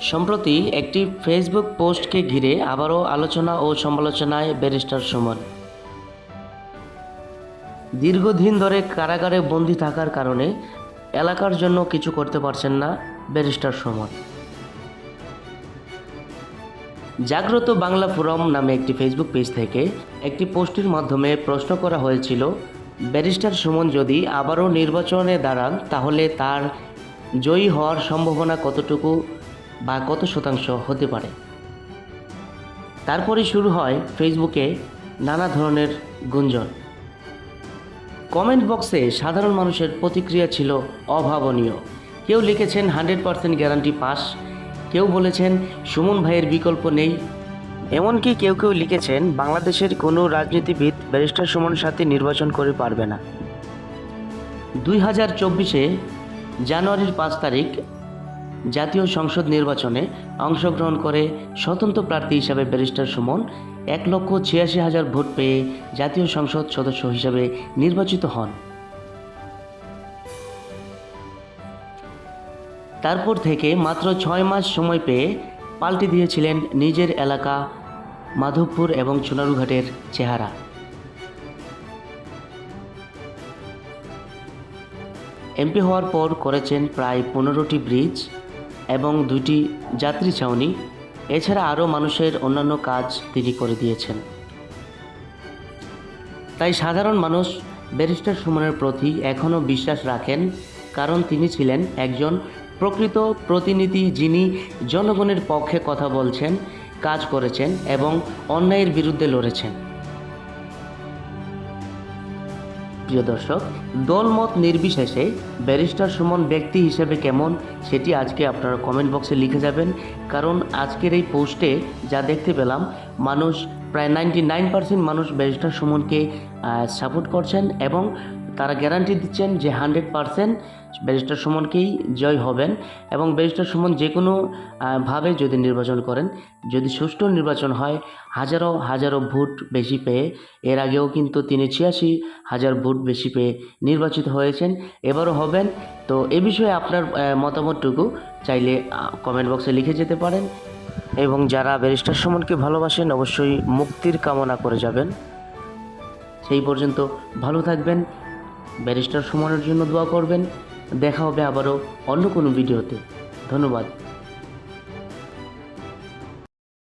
সম্প্রতি একটি ফেসবুক পোস্টকে ঘিরে আবারও আলোচনা ও সমালোচনায় ব্যারিস্টার সুমন। দীর্ঘদিন ধরে কারাগারে বন্দি থাকার কারণে এলাকার জন্য কিছু করতে পারছেন না ব্যারিস্টার সুমন। জাগ্রত বাংলা ফোরাম নামে একটি ফেসবুক পেজ থেকে একটি পোস্টের মাধ্যমে প্রশ্ন করা হয়েছিল, ব্যারিস্টার সুমন যদি আবারও নির্বাচনে দাঁড়ান, তাহলে তার জয়ী হওয়ার সম্ভাবনা কতটুকু? বা কত শতাংশ হতে পারে। তারপরে শুরু হয় ফেসবুকে নানা ধরনের গুঞ্জন। কমেন্ট বক্সে সাধারণ মানুষের প্রতিক্রিয়া ছিল অভাবনীয়। কেউ লিখেছেন, হান্ড্রেড পার্সেন্ট গ্যারান্টি পাস। কেউ বলেছেন, সুমন ভাইয়ের বিকল্প নেই। এমনকি কেউ কেউ লিখেছেন, বাংলাদেশের কোনো রাজনীতিবিদ ব্যারিস্টার সুমনের সাথে নির্বাচন করে পারবে না। দুই হাজার চব্বিশে জানুয়ারির পাঁচ তারিখ জাতীয় সংসদ নির্বাচনে অংশগ্রহণ করে স্বতন্ত্র প্রার্থী হিসাবে ব্যারিস্টার সুমন এক লক্ষ ছিয়াশি হাজার ভোট পেয়ে জাতীয় সংসদ সদস্য হিসাবে নির্বাচিত হন। তারপর থেকে মাত্র ছয় মাস সময় পেয়ে পাল্টে দিয়েছিলেন নিজের এলাকা মাধবপুর এবং চুনারুঘাটের চেহারা। এমপি হওয়ার পর করেছেন প্রায় পনেরোটি ব্রিজ এবং দুইটি যাত্রী ছাউনি এছাড়া আরও মানুষের অন্যান্য কাজ তিনি করে দিয়েছেন। তাই সাধারণ মানুষ ব্যারিস্টার সুমনের প্রতি এখনও বিশ্বাস রাখেন, কারণ তিনি ছিলেন একজন প্রকৃত প্রতিনিধি যিনি জনগণের পক্ষে কথা বলছেন, কাজ করেছেন এবং অন্যায়ের বিরুদ্ধে লড়েছেন। প্রিয় দর্শক, দলমত নির্বিশেষে ব্যারিস্টার সুমন ব্যক্তি হিসেবে কেমন সেটি আজকে আপনারা কমেন্ট বক্সে লিখে যাবেন। কারণ আজকের এই পোস্টে যা দেখতে পেলাম, মানুষ, প্রায় নাইনটি নাইন পার্সেন্ট মানুষ ব্যারিস্টার সুমনকে সাপোর্ট করছেন এবং তারা গ্যারান্টি দিচ্ছেন যে হান্ড্রেড পার্সেন্ট ব্যারিস্টার সুমনকেই জয় হবেন এবং ব্যারিস্টার সুমন যে কোনো ভাবে যদি নির্বাচন করেন, যদি সুষ্ঠু নির্বাচন হয়, হাজারো হাজারো ভোট বেশি পেয়ে, এর আগেও কিন্তু তিনি ছিয়াশি হাজার ভোট বেশি পেয়ে নির্বাচিত হয়েছেন, এবারও হবেন। তো এ বিষয়ে আপনার মতামতটুকু চাইলে কমেন্ট বক্সে লিখে যেতে পারেন। এবং যারা ব্যারিস্টার সুমনকে ভালোবাসেন, অবশ্যই মুক্তির কামনা করে যাবেন। সেই পর্যন্ত ভালো থাকবেন। ব্যারিস্টার সুমনের জন্য দোয়া করবেন। দেখা হবে আবারও অন্য কোনো ভিডিওতে। ধন্যবাদ।